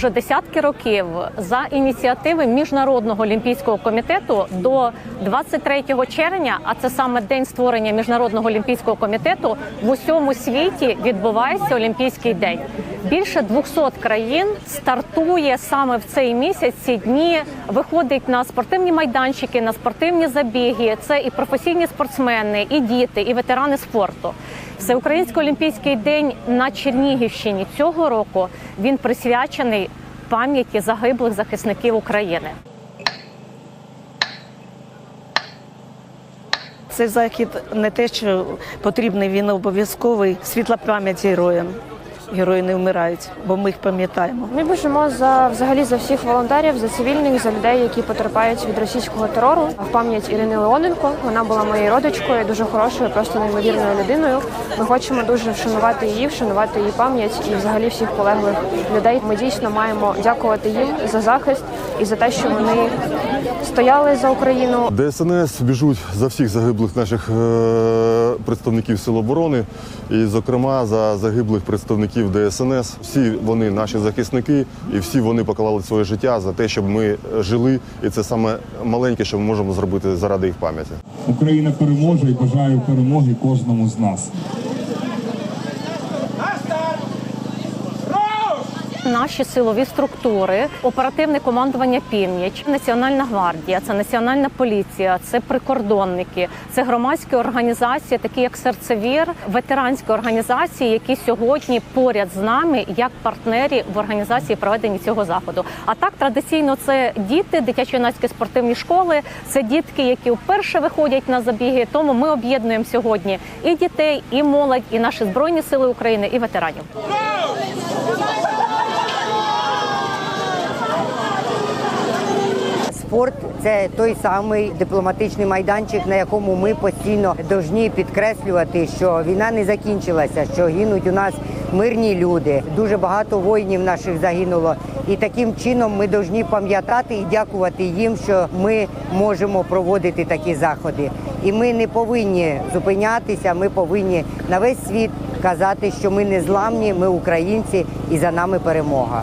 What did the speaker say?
уже десятки років за ініціативи міжнародного олімпійського комітету до 23 червня, а це саме день створення міжнародного олімпійського комітету, в усьому світі відбувається Олімпійський день. Більше 200 країн стартує саме в цей місяць. Ці дні виходить на спортивні майданчики, на спортивні забіги. Це і професійні спортсмени, і діти, і ветерани спорту. Всеукраїнський олімпійський день на Чернігівщині цього року він присвячений пам'яті загиблих захисників України. Цей захід не те, що потрібний, він обов'язковий. Світла пам'ять героям. Герої не вмирають, бо ми їх пам'ятаємо. Ми біжимо за взагалі за всіх волонтерів, за цивільних, за людей, які потерпають від російського терору. В пам'ять Ірини Леоненко. Вона була моєю родичкою, дуже хорошою, просто неймовірною людиною. Ми хочемо дуже вшанувати її, вшанувати її пам'ять і взагалі всіх полеглих людей. Ми дійсно маємо дякувати їм за захист і за те, що вони стояли за Україну, ДСНС біжуть за всіх загиблих наших е, представників Сил оборони, і, зокрема, за загиблих представників ДСНС. Всі вони наші захисники, і всі вони поклали своє життя за те, щоб ми жили. І це саме маленьке, що ми можемо зробити заради їх пам'яті. Україна переможе і бажаю перемоги кожному з нас. Наші силові структури, оперативне командування Північ, Національна гвардія, це національна поліція, це прикордонники, це громадські організації, такі як серцевір, ветеранські організації, які сьогодні поряд з нами як партнері в організації проведення цього заходу. А так традиційно це діти, дитячо-юнацькі спортивні школи, це дітки, які вперше виходять на забіги. Тому ми об'єднуємо сьогодні і дітей, і молодь, і наші збройні сили України, і ветеранів. Спорт це той самий дипломатичний майданчик, на якому ми постійно повинні підкреслювати, що війна не закінчилася, що гинуть у нас мирні люди. Дуже багато воїнів наших загинуло, і таким чином ми повинні пам'ятати і дякувати їм, що ми можемо проводити такі заходи. І ми не повинні зупинятися. Ми повинні на весь світ казати, що ми не зламні, ми українці, і за нами перемога.